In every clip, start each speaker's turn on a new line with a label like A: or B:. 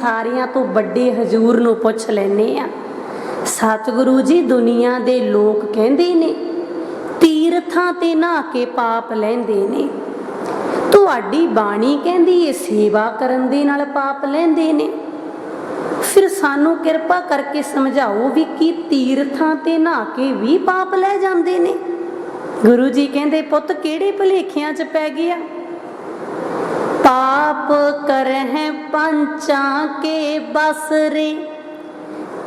A: ਸਾਰਿਆਂ ਤੋਂ ਵੱਡੇ ਹਜੂਰ ਨੂੰ ਪੁੱਛ ਲੈਨੇ ਆ। ਸਤਿਗੁਰੂ ਜੀ ਦੁਨੀਆ ਦੇ ਲੋਕ ਕਹਿੰਦੇ ਨੇ, ਤੀਰਥਾਂ ਤੇ ਨਹਾ ਕੇ ਪਾਪ ਲੈਂਦੇ ਨੇ। ਤੁਹਾਡੀ ਬਾਣੀ ਕਹਿੰਦੀ ਏ, ਸੇਵਾ ਕਰਨ ਦੇ ਨਾਲ ਪਾਪ ਲੈਂਦੇ ਨੇ। ਫਿਰ ਸਾਨੂੰ ਕਿਰਪਾ ਕਰਕੇ ਸਮਝਾਓ ਵੀ ਕੀ ਤੀਰਥਾਂ ਤੇ ਨਹਾ ਕੇ ਵੀ ਪਾਪ ਲੈ ਜਾਂਦੇ ਨੇ। ਗੁਰੂ ਜੀ ਕਹਿੰਦੇ, ਪੁੱਤ ਕਿਹੜੇ ਭਲੇਖਿਆਂ 'ਚ ਪੈ ਗਿਆ? ਪਾਪ ਕਰਹਿ ਪੰਚਾਂ ਕੇ ਬਸ ਰੇ।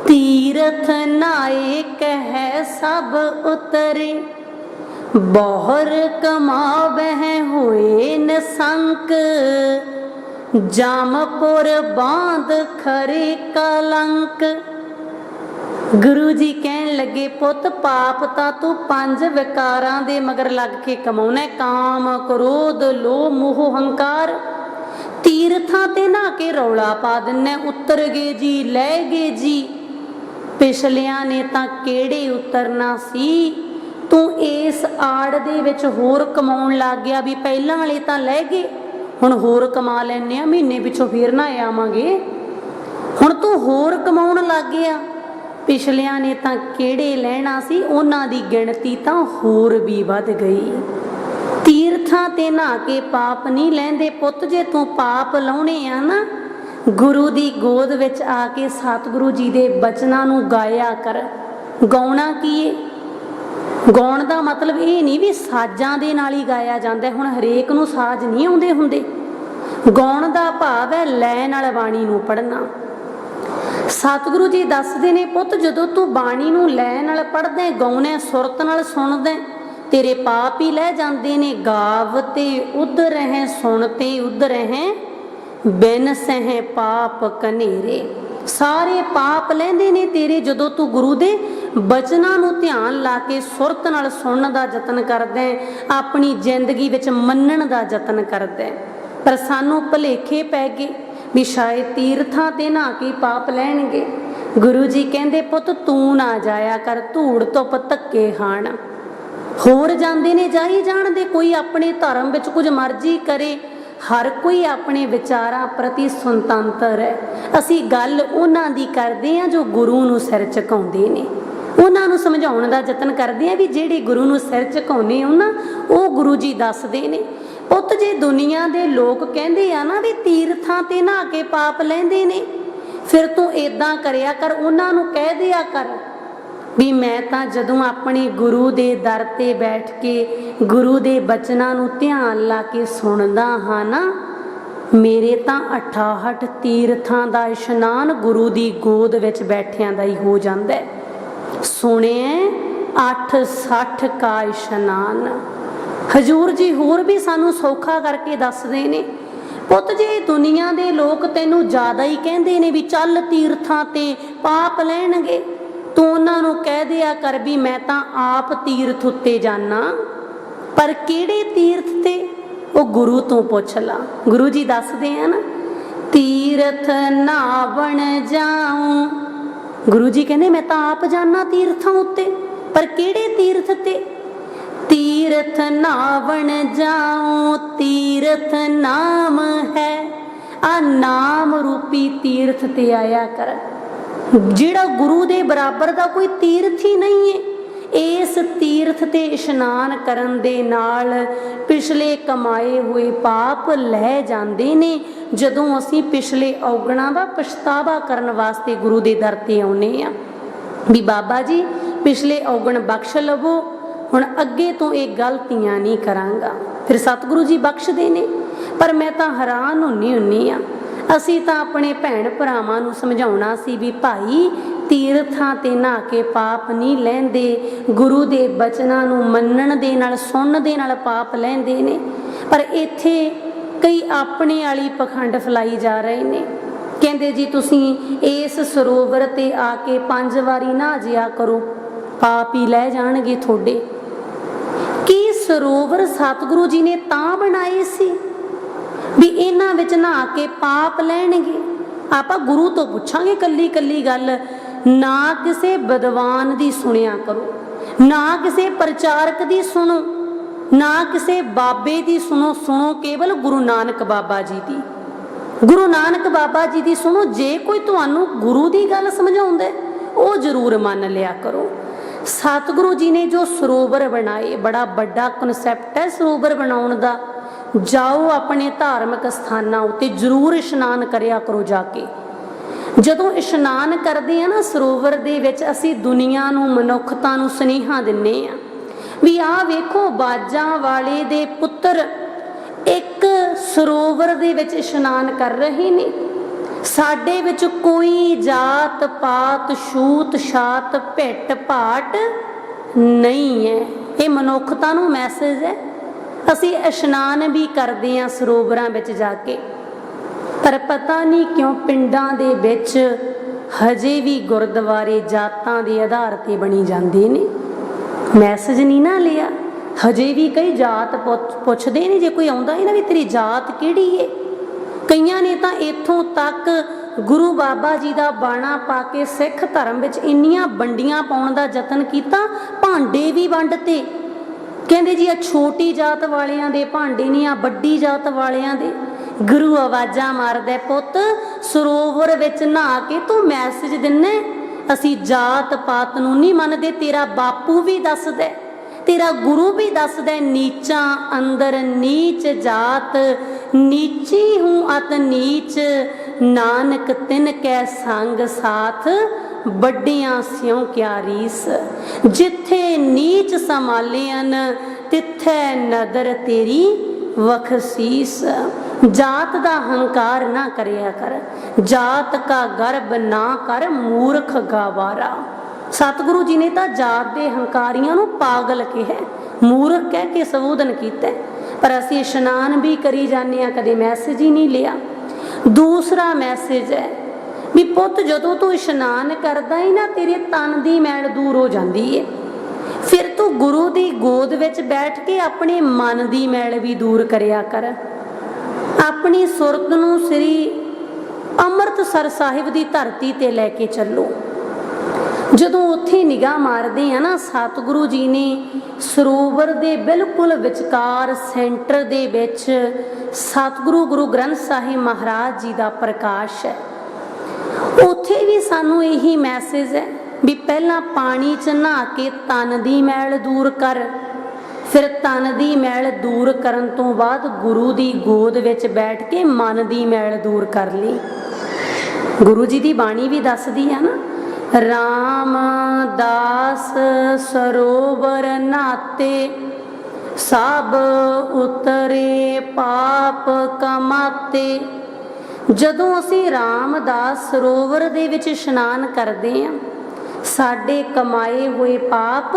A: ਤੀਰਥ ਨਾਏ ਕਹਿ ਸਭ ਉਤਰੇ। ਬਹੁਰ ਕਮਾਵਹਿ ਹੋਏ ਨਸੰਕ। ਜਮਪੁਰ ਬਾਂਧ ਖਰੇ ਕਲੰਕ। ਗੁਰੂ ਜੀ ਕਹਿਣ ਲੱਗੇ, ਪੁੱਤ, ਪਾਪ ਤਾਂ ਤੂੰ ਪੰਜ ਵਿਕਾਰਾਂ ਦੇ ਮਗਰ ਲੱਗ ਕੇ ਕਮਾਉਣਾ ਕਾਮ, ਕ੍ਰੋਧ, ਲੋਭ, ਮੋਹ, ਹੰਕਾਰ ਤੀਰਥਾਂ ਤੇ ਨਾ ਕੇ ਰੌਲਾ ਪਾ ਦਿੰਨਾ ਉਤਰ ਗਏ ਜੀ, ਲੈ ਗਏ ਜੀ। ਪਿਛਲਿਆਂ ਨੇ ਤਾਂ ਕਿਹੜੇ ਉਤਰਨਾ ਸੀ? ਤੂੰ ਇਸ ਆੜ ਦੇ ਵਿੱਚ ਹੋਰ ਕਮਾਉਣ ਲੱਗ ਗਿਆ ਵੀ ਪਹਿਲਾਂ ਵਾਲੇ ਤਾਂ ਲੈ ਗਏ। ਹੁਣ ਹੋਰ ਕਮਾ ਲੈਨੇ ਆ ਮਹੀਨੇ ਪਿੱਛੋਂ ਫੇਰ ਨਾ ਆਵਾਂਗੇ। ਹੁਣ ਤੂੰ ਹੋਰ ਕਮਾਉਣ ਲੱਗ ਗਿਆ। ਪਿਛਲਿਆਂ ਨੇ ਤਾਂ ਕਿਹੜੇ ਲੈਣਾ ਸੀ, ਉਹਨਾਂ ਦੀ ਗਿਣਤੀ ਤਾਂ ਹੋਰ ਵੀ ਵੱਧ ਗਈ। ਤੀਰਥਾਂ ਤੇ ਨਹਾ ਕੇ ਪਾਪ ਨਹੀਂ ਲੈਂਦੇ ਪੁੱਤ, ਜੇ ਤੂੰ ਪਾਪ ਲਾਉਣੇ ਆ ਨਾ, ਗੁਰੂ ਦੀ ਗੋਦ ਵਿੱਚ ਆ ਕੇ ਸਤਿਗੁਰੂ ਜੀ ਦੇ ਬਚਨਾਂ ਨੂੰ ਗਾਇਆ ਕਰ। ਗਾਉਣਾ ਕੀ ਏ? ਗਾਉਣ ਦਾ ਮਤਲਬ ਇਹ ਨਹੀਂ ਵੀ ਸਾਜ਼ਾਂ ਦੇ ਨਾਲ ਹੀ ਗਾਇਆ ਜਾਂਦਾ, ਹੁਣ ਹਰੇਕ ਨੂੰ ਸਾਜ਼ ਨਹੀਂ ਆਉਂਦੇ ਹੁੰਦੇ। ਗਾਉਣ ਦਾ ਭਾਵ ਹੈ ਲੈਣ ਨਾਲ ਬਾਣੀ ਨੂੰ ਪੜ੍ਹਨਾ। ਸਤਿਗੁਰੂ ਜੀ ਦੱਸਦੇ ਨੇ, ਪੁੱਤ, ਜਦੋਂ ਤੂੰ ਬਾਣੀ ਨੂੰ ਲੈ ਨਾਲ ਪੜ੍ਹਦਾ ਗਾਉਣਾ ਸੁਰਤ ਨਾਲ ਸੁਣਦਾ ਤੇਰੇ ਪਾਪ ਹੀ ਲੈ ਜਾਂਦੇ ਨੇ, ਗਾਵ ਤੇ ਉਧ ਰਹਿ ਸੁਣ ਤੇ ਉਧ ਰਹਿ ਬਿਨ ਸਹਿ ਪਾਪ ਕਨੇਰੇ। ਸਾਰੇ ਪਾਪ ਲੈਂਦੇ ਨੇ ਤੇਰੇ ਜਦੋਂ ਤੂੰ ਗੁਰੂ ਦੇ ਬਚਨਾਂ ਨੂੰ ਧਿਆਨ ਲਾ ਕੇ ਸੁਰਤ ਨਾਲ ਸੁਣਨ ਦਾ ਯਤਨ ਕਰਦਾ ਆਪਣੀ ਜ਼ਿੰਦਗੀ ਵਿੱਚ ਮੰਨਣ ਦਾ ਯਤਨ ਕਰਦਾ ਪਰ ਸਾਨੂੰ ਭਲੇਖੇ ਪੈ ਗਏ। ਵੀ ਸ਼ਾਇਦ ਤੀਰਥਾਂ ਤੇ ਨਾ ਕੀ ਪਾਪ ਲੈਣਗੇ। ਗੁਰੂ ਜੀ ਕਹਿੰਦੇ, ਪੁੱਤ, ਤੂੰ ਨਾ ਜਾਇਆ ਕਰ, ਧੂੜ ਤੋਂ ਧੱਕੇ ਖਾਣ ਹੋਰ ਜਾਂਦੇ ਨੇ ਜਾਈ ਜਾਣਦੇ ਕੋਈ ਆਪਣੇ ਧਰਮ ਵਿੱਚ ਕੁਝ ਮਰਜ਼ੀ ਕਰੇ। ਹਰ ਕੋਈ ਆਪਣੇ ਵਿਚਾਰਾਂ ਪ੍ਰਤੀ ਸੁਤੰਤਰ ਹੈ। ਅਸੀਂ ਗੱਲ ਉਹਨਾਂ ਦੀ ਕਰਦੇ ਹਾਂ ਜੋ ਗੁਰੂ ਨੂੰ ਸਿਰ ਝੁਕਾਉਂਦੇ ਨੇ। ਉਹਨਾਂ ਨੂੰ ਸਮਝਾਉਣ ਦਾ ਯਤਨ ਕਰਦੇ ਆ ਵੀ ਜਿਹੜੇ ਗੁਰੂ ਨੂੰ ਸਿਰ ਝੁਕਾਉਂਦੇ ਹੋ ਨਾ, ਉਹ ਗੁਰੂ ਜੀ ਦੱਸਦੇ ਨੇ। ਪੁੱਤ ਜੇ ਦੁਨੀਆ ਦੇ ਲੋਕ ਕਹਿੰਦੇ ਆ ਨਾ ਵੀ ਤੀਰਥਾਂ ਤੇ ਨਹਾ ਕੇ ਪਾਪ ਲੈਂਦੇ ਨੇ, ਫਿਰ ਤੂੰ ਇਦਾਂ ਕਰਿਆ ਕਰ, ਉਹਨਾਂ ਨੂੰ ਕਹਿ ਦਿਆ ਕਰ ਵੀ ਮੈਂ ਤਾਂ ਜਦੋਂ ਆਪਣੇ ਗੁਰੂ ਦੇ ਦਰ ਤੇ ਬੈਠ ਕੇ ਗੁਰੂ ਦੇ ਬਚਨਾਂ ਨੂੰ ਧਿਆਨ ਲਾ ਕੇ ਸੁਣਦਾ ਹਾਂ ਨਾ, ਮੇਰੇ ਤਾਂ 68 ਤੀਰਥਾਂ ਦਾ ਇਸ਼ਨਾਨ ਗੁਰੂ ਦੀ ਗੋਦ ਵਿੱਚ ਬੈਠਿਆਂ ਦਾ ਹੀ ਹੋ ਜਾਂਦਾ ਹੈ। ਸੁਣਿਐ 860 ਕਾ ਇਸ਼ਨਾਨ। ਹਜੂਰ ਜੀ ਹੋਰ ਵੀ ਸਾਨੂੰ ਸੌਖਾ ਕਰਕੇ ਦੱਸਦੇ ਨੇ। ਪੁੱਤ ਜੀ ਦੁਨੀਆ ਦੇ ਲੋਕ ਤੈਨੂੰ ਜ਼ਿਆਦਾ ਹੀ ਕਹਿੰਦੇ ਨੇ ਵੀ ਚੱਲ ਤੀਰਥਾਂ ਤੇ ਪਾਪ ਲੈਣਗੇ, ਤੂੰ ਉਹਨਾਂ ਨੂੰ ਕਹਿ ਦਿਆ ਕਰ ਵੀ ਮੈਂ ਤਾਂ ਆਪ ਤੀਰਥ ਉੱਤੇ ਜਾਣਾ ਪਰ ਕਿਹੜੇ ਤੀਰਥ ਤੇ? ਉਹ ਗੁਰੂ ਤੋਂ ਪੁੱਛ ਲਾ। ਗੁਰੂ ਜੀ ਦੱਸਦੇ ਆ ਨਾ, ਤੀਰਥ ਨਾਵਣ ਜਾਉ। ਗੁਰੂ ਜੀ ਕਹਿੰਦੇ, ਮੈਂ ਤਾਂ ਆਪ ਜਾਣਾ ਤੀਰਥਾਂ ਉੱਤੇ, ਪਰ ਕਿਹੜੇ ਤੀਰਥ ਤੇ? ਤੀਰਥ ਨਾਵਣ ਜਾਉ, ਤੀਰਥ ਨਾਮ ਹੈ। ਆ ਨਾਮ ਰੂਪੀ ਤੀਰਥ ਤੇ ਆਇਆ ਕਰ। ਜਿਹੜਾ ਗੁਰੂ ਦੇ ਬਰਾਬਰ ਦਾ ਕੋਈ ਤੀਰਥ ਹੀ ਨਹੀਂ ਹੈ, ਇਸ ਤੀਰਥ ਤੇ ਇਸ਼ਨਾਨ ਕਰਨ ਦੇ ਨਾਲ ਪਿਛਲੇ ਕਮਾਏ ਹੋਏ ਪਾਪ ਲੈ ਜਾਂਦੇ ਨੇ। ਜਦੋਂ ਅਸੀਂ ਪਿਛਲੇ ਔਗਣਾ ਦਾ ਪਛਤਾਵਾ ਕਰਨ ਵਾਸਤੇ ਗੁਰੂ ਦੇ ਦਰ ਤੇ ਆਉਨੇ ਆ ਵੀ ਬਾਬਾ ਜੀ, ਪਿਛਲੇ ਔਗਣ ਬਖਸ਼ ਲਵੋ ਹੁਣ ਅੱਗੇ ਤੋਂ ਇਹ ਗਲਤੀਆਂ ਨਹੀਂ ਕਰਾਂਗਾ। ਫਿਰ ਸਤਿਗੁਰੂ ਜੀ ਬਖਸ਼ਦੇ ਨੇ, ਪਰ ਮੈਂ ਤਾਂ ਹੈਰਾਨ ਹੁੰਨੀ ਹੁੰਨੀ ਆ। ਅਸੀਂ ਤਾਂ ਆਪਣੇ ਭੈਣ ਭਰਾਵਾਂ ਨੂੰ ਸਮਝਾਉਣਾ ਸੀ ਵੀ ਭਾਈ, ਤੀਰਥਾਂ ਤੇ ਨਾ ਕੇ ਪਾਪ ਨਹੀਂ ਲੈਂਦੇ। ਗੁਰੂ ਦੇ ਬਚਨਾਂ ਨੂੰ ਮੰਨਣ ਦੇ ਨਾਲ, ਸੁਣਨ ਦੇ ਨਾਲ ਪਾਪ ਲੈਂਦੇ ਨੇ। ਪਰ ਇੱਥੇ ਕਈ ਆਪਣੇ ਵਾਲੀ ਪਖੰਡ ਫਲਾਈ ਜਾ ਰਹੇ ਨੇ। ਕਹਿੰਦੇ ਜੀ, ਤੁਸੀਂ ਇਸ ਸਰੋਵਰ ਤੇ ਆ ਕੇ ਪੰਜ ਵਾਰੀ ਨਾ ਜਿਆ ਕਰੋ। ਪਾਪ ਹੀ ਲੈ ਜਾਣਗੇ ਤੁਹਾਡੇ। ਸਰੋਵਰ ਸਤਿਗੁਰੂ ਜੀ ਨੇ ਤਾਂ ਬਣਾਏ ਸੀ ਵੀ ਇਹਨਾਂ ਵਿੱਚ ਨਹਾ ਕੇ ਪਾਪ ਲੈਣਗੇ। ਆਪਾਂ ਗੁਰੂ ਤੋਂ ਪੁੱਛਾਂਗੇ ਕੱਲੀ ਕੱਲੀ ਗੱਲ, ਨਾ ਕਿਸੇ ਵਿਦਵਾਨ ਦੀ ਸੁਣਿਆ ਕਰੋ, ਨਾ ਕਿਸੇ ਪ੍ਰਚਾਰਕ ਦੀ ਸੁਣੋ, ਨਾ ਕਿਸੇ ਬਾਬੇ ਦੀ ਸੁਣੋ ਸੁਣੋ ਕੇਵਲ ਗੁਰੂ ਨਾਨਕ ਬਾਬਾ ਜੀ ਦੀ। ਗੁਰੂ ਨਾਨਕ ਬਾਬਾ ਜੀ ਦੀ ਸੁਣੋ, ਜੇ ਕੋਈ ਤੁਹਾਨੂੰ ਗੁਰੂ ਦੀ ਗੱਲ ਸਮਝਾਉਂਦਾ ਉਹ ਜ਼ਰੂਰ ਮੰਨ ਲਿਆ ਕਰੋ। ਸਤਿਗੁਰੂ ਜੀ ਨੇ ਜੋ ਸਰੋਵਰ ਬਣਾਏ, ਬੜਾ ਵੱਡਾ ਕਨਸੈਪਟ ਹੈ ਸਰੋਵਰ ਬਣਾਉਣ ਦਾ। ਜਾਓ ਆਪਣੇ ਧਾਰਮਿਕ ਸਥਾਨਾਂ ਉੱਤੇ ਜ਼ਰੂਰ ਇਸ਼ਨਾਨ ਕਰਿਆ ਕਰੋ ਜਾ ਕੇ। ਜਦੋਂ ਇਸ਼ਨਾਨ ਕਰਦੇ ਆ ਨਾ ਸਰੋਵਰ ਦੇ ਵਿੱਚ, ਅਸੀਂ ਦੁਨੀਆ ਨੂੰ, ਮਨੁੱਖਤਾ ਨੂੰ ਸੁਨੇਹਾ ਦਿੰਨੇ ਆ ਵੀ ਆਹ ਵੇਖੋ, ਬਾਜਾਂ ਵਾਲੇ ਦੇ ਪੁੱਤਰ ਇੱਕ ਸਰੋਵਰ ਦੇ ਵਿੱਚ ਇਸ਼ਨਾਨ ਕਰ ਰਹੇ ਨੇ। ਸਾਡੇ ਵਿੱਚ ਕੋਈ ਜਾਤ ਪਾਤ, ਛੂਤ ਛਾਤ, ਭਿੱਟ ਭਾਟ ਨਹੀਂ ਹੈ। ਇਹ ਮਨੁੱਖਤਾ ਨੂੰ ਮੈਸੇਜ ਹੈ। ਅਸੀਂ ਇਸ਼ਨਾਨ ਵੀ ਕਰਦੇ ਹਾਂ ਸਰੋਵਰਾਂ ਵਿੱਚ ਜਾ ਕੇ। ਪਰ ਪਤਾ ਨਹੀਂ ਕਿਉਂ ਪਿੰਡਾਂ ਦੇ ਵਿੱਚ ਹਜੇ ਵੀ ਗੁਰਦੁਆਰੇ ਜਾਤਾਂ ਦੇ ਆਧਾਰ ਤੇ ਬਣੀ ਜਾਂਦੇ ਨੇ। ਮੈਸੇਜ ਨਹੀਂ ਨਾ ਲਿਆ। ਹਜੇ ਵੀ ਕਈ ਜਾਤ ਪੁੱਛਦੇ ਨੇ, ਜੇ ਕੋਈ ਆਉਂਦਾ ਹੈ ਨਾ ਵੀ ਤੇਰੀ ਜਾਤ ਕਿਹੜੀ ਏ ਕਈਆਂ ਨੇ ਤਾਂ ਇੱਥੋਂ ਤੱਕ ਗੁਰੂ ਬਾਬਾ ਜੀ ਦਾ ਬਾਣਾ ਪਾ ਕੇ ਸਿੱਖ ਧਰਮ ਵਿੱਚ ਇੰਨੀਆਂ ਵੰਡੀਆਂ ਪਾਉਣ ਦਾ ਯਤਨ ਕੀਤਾ, ਭਾਂਡੇ ਵੀ ਵੰਡਤੇ ਕਹਿੰਦੇ ਜੀ ਆ ਛੋਟੀ ਜਾਤ ਵਾਲਿਆਂ ਦੇ ਭਾਂਡੇ ਨਹੀਂ ਆ ਵੱਡੀ ਜਾਤ ਵਾਲਿਆਂ ਦੇ। ਗੁਰੂ ਆਵਾਜ਼ਾਂ ਮਾਰਦਾ, ਪੁੱਤ, ਸਰੋਵਰ ਵਿੱਚ ਨਹਾ ਕੇ ਤੂੰ ਮੈਸੇਜ ਦਿੰਨੇ। ਅਸੀਂ ਜਾਤ ਪਾਤ ਨੂੰ ਨਹੀਂ ਮੰਨਦੇ, ਤੇਰਾ ਬਾਪੂ ਵੀ ਦੱਸਦਾ ਤੇਰਾ ਗੁਰੂ ਵੀ ਦੱਸਦਾ ਨੀਚਾਂ ਅੰਦਰ ਨੀਚ ਜਾਤ ਨੀਚੀ ਹੂੰ ਅਤ ਨੀਚ, ਨਾਨਕ ਤਿਨ ਕੈ ਸੰਗ ਸਾਥ, ਵੱਡਿਆਂ ਸਿਉ ਕਿਆ ਰੀਸ। ਜਿੱਥੇ ਨੀਚ ਸਮਾਲਿਆਨ ਤਿੱਥੈ ਨਦਰ ਤੇਰੀ ਵਖਸੀਸ ਜਾਤ ਦਾ ਹੰਕਾਰ ਨਾ ਕਰਿਆ ਕਰ, ਜਾਤ ਕਾ ਗਰਬ ਨਾ ਕਰ, ਮੂਰਖ ਗਾਵਾਰਾ। ਸਤਿਗੁਰੂ ਜੀ ਨੇ ਤਾਂ ਜਾਤ ਦੇ ਹੰਕਾਰੀਆਂ ਨੂੰ ਪਾਗਲ ਕਿਹਾ, ਮੂਰਖ ਕਹਿ ਕੇ ਸੰਬੋਧਨ ਕੀਤਾ ਪਰ ਅਸੀਂ ਇਸ਼ਨਾਨ ਵੀ ਕਰੀ ਜਾਂਦੇ ਆ ਕਦੇ ਮੈਸੇਜ ਹੀ ਨਹੀਂ ਲਿਆ। ਦੂਸਰਾ ਮੈਸੇਜ ਹੈ ਵੀ ਪੁੱਤ, ਜਦੋਂ ਤੂੰ ਇਸ਼ਨਾਨ ਕਰਦਾ ਹੀ ਨਾ, ਤੇਰੇ ਤਨ ਦੀ ਮੈਲ ਦੂਰ ਹੋ ਜਾਂਦੀ ਏ। ਫਿਰ ਤੂੰ ਗੁਰੂ ਦੀ ਗੋਦ ਵਿੱਚ ਬੈਠ ਕੇ ਆਪਣੇ ਮਨ ਦੀ ਮੈਲ ਵੀ ਦੂਰ ਕਰਿਆ ਕਰ। ਆਪਣੀ ਸੁਰਤ ਨੂੰ ਸ੍ਰੀ ਅੰਮ੍ਰਿਤਸਰ ਸਾਹਿਬ ਦੀ ਧਰਤੀ ਤੇ ਲੈ ਕੇ ਚੱਲੋ। ਜਦੋਂ ਉੱਥੇ ਨਿਗਾਹ ਮਾਰਦੇ ਆ ਨਾ, ਸਤਿਗੁਰੂ ਜੀ ਨੇ ਸਰੋਵਰ ਦੇ ਬਿਲਕੁਲ ਵਿਚਕਾਰ ਸੈਂਟਰ ਦੇ ਵਿੱਚ ਸਤਿਗੁਰੂ ਗੁਰੂ ਗ੍ਰੰਥ ਸਾਹਿਬ ਮਹਾਰਾਜ ਜੀ ਦਾ ਪ੍ਰਕਾਸ਼ ਹੈ। ਉੱਥੇ ਵੀ ਸਾਨੂੰ ਇਹੀ ਮੈਸੇਜ ਹੈ ਵੀ ਪਹਿਲਾਂ ਪਾਣੀ ਚ ਨਹਾ ਕੇ ਤਨ ਦੀ ਮੈਲ ਦੂਰ ਕਰ, ਫਿਰ ਤਨ ਦੀ ਮੈਲ ਦੂਰ ਕਰਨ ਤੋਂ ਬਾਅਦ ਗੁਰੂ ਦੀ ਗੋਦ ਵਿੱਚ ਬੈਠ ਕੇ ਮਨ ਦੀ ਮੈਲ ਦੂਰ ਕਰ ਲਈ। ਗੁਰੂ ਜੀ ਦੀ ਬਾਣੀ ਵੀ ਦੱਸਦੀ ਹੈ ਨਾ ਰਾਮਦਾਸ ਸਰੋਵਰ ਨਾਤੇ, ਸਭ ਉਤਰੇ ਪਾਪ ਕਮਾਤੇ ਜਦੋਂ ਅਸੀਂ ਰਾਮਦਾਸ ਸਰੋਵਰ ਦੇ ਵਿੱਚ ਇਸ਼ਨਾਨ ਕਰਦੇ ਹਾਂ, ਸਾਡੇ ਕਮਾਏ ਹੋਏ ਪਾਪ